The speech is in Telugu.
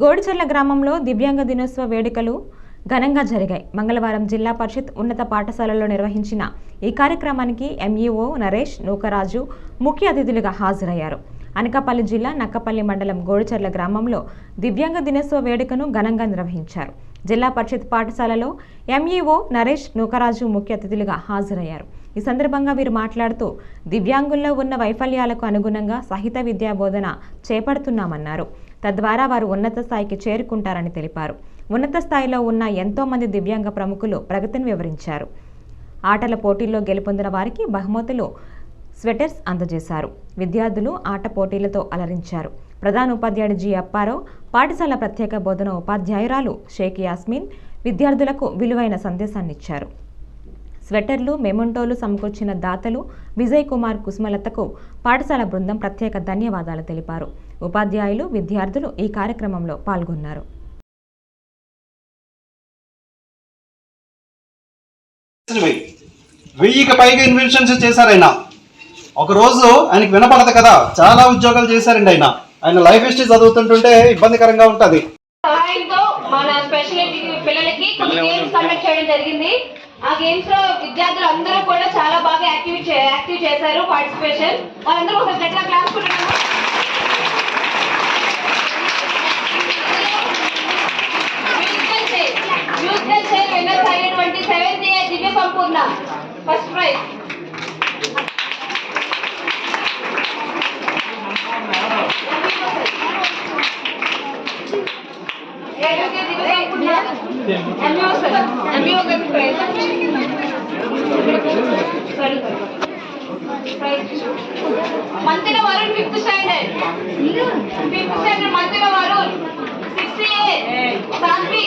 గోడిచెర్ల గ్రామంలో దివ్యాంగ దినోత్సవ వేడుకలు ఘనంగా జరిగాయి. మంగళవారం జిల్లా పరిషత్ ఉన్నత పాఠశాలలో నిర్వహించిన ఈ కార్యక్రమానికి ఎంఈఓ నరేష్ నూకరాజు ముఖ్య అతిథులుగా హాజరయ్యారు. అనకాపల్లి జిల్లా నక్కపల్లి మండలం గోడిచెర్ల గ్రామంలో దివ్యాంగ దినోత్సవ వేడుకను ఘనంగా నిర్వహించారు. జిల్లా పరిషత్ పాఠశాలలో ఎంఈఓ నరేష్ నూకరాజు ముఖ్య అతిథులుగా హాజరయ్యారు. ఈ సందర్భంగా వీరు మాట్లాడుతూ దివ్యాంగుల్లో ఉన్న వైఫల్యాలకు అనుగుణంగా సహిత విద్యా బోధన చేపడుతున్నామన్నారు. తద్వారా వారు ఉన్నత స్థాయికి చేరుకుంటారని తెలిపారు. ఉన్నత స్థాయిలో ఉన్న ఎంతో మంది దివ్యాంగ ప్రముఖులు ప్రగతిని వివరించారు. ఆటల పోటీల్లో గెలుపొందిన వారికి బహుమతులు స్వెటర్స్ అందజేశారు. విద్యార్థులు ఆట పోటీలతో అలరించారు. ప్రధాన ఉపాధ్యాయుడు జి. అప్పారావు పాఠశాల ప్రత్యేక బోధన ఉపాధ్యాయురాలు షేక్ యాస్మిన్ విద్యార్థులకు విలువైన సందేశాన్నిచ్చారు. స్వెటర్లు మెమంటోలు సమకూర్చిన దాతలు విజయ్ కుమార్ కుసుమలతకు పాఠశాల బృందం ప్రత్యేక ధన్యవాదాలు తెలిపారు. ఉపాధ్యాయులు విద్యార్థులు ఈ కార్యక్రమంలో పాల్గొన్నారు. వెయ్యి వెయ్యికి పైగా ఇన్వెన్షన్స్ చేశారు ఆయన ఒక రోజు ఆయనకి వినపడదు కదా చాలా ఉద్యోగాలు చేశారండి ఆయన. ఆయన లైఫ్ హిస్టరీ చదువుతుంటుంటే ఇబ్బందికరంగా ఉంటది. సహాయంతో మన స్పెషల్ పిల్లలకి కొన్ని గేమ్స్ కండక్ట్ చేయడం జరిగింది. ఆ గేమ్స్లో విద్యార్థులు అందరూ కూడా చాలా బాగా యాక్టివ్ యాక్టివ్ చేశారు పార్టిసిపేషన్ వాళ్ళందరూ ఒక గట్టిగా class first prize Mantri Varun fifth standard. Hmm. Fifth standard Mantri Varun sixth A hmm. Sadhvi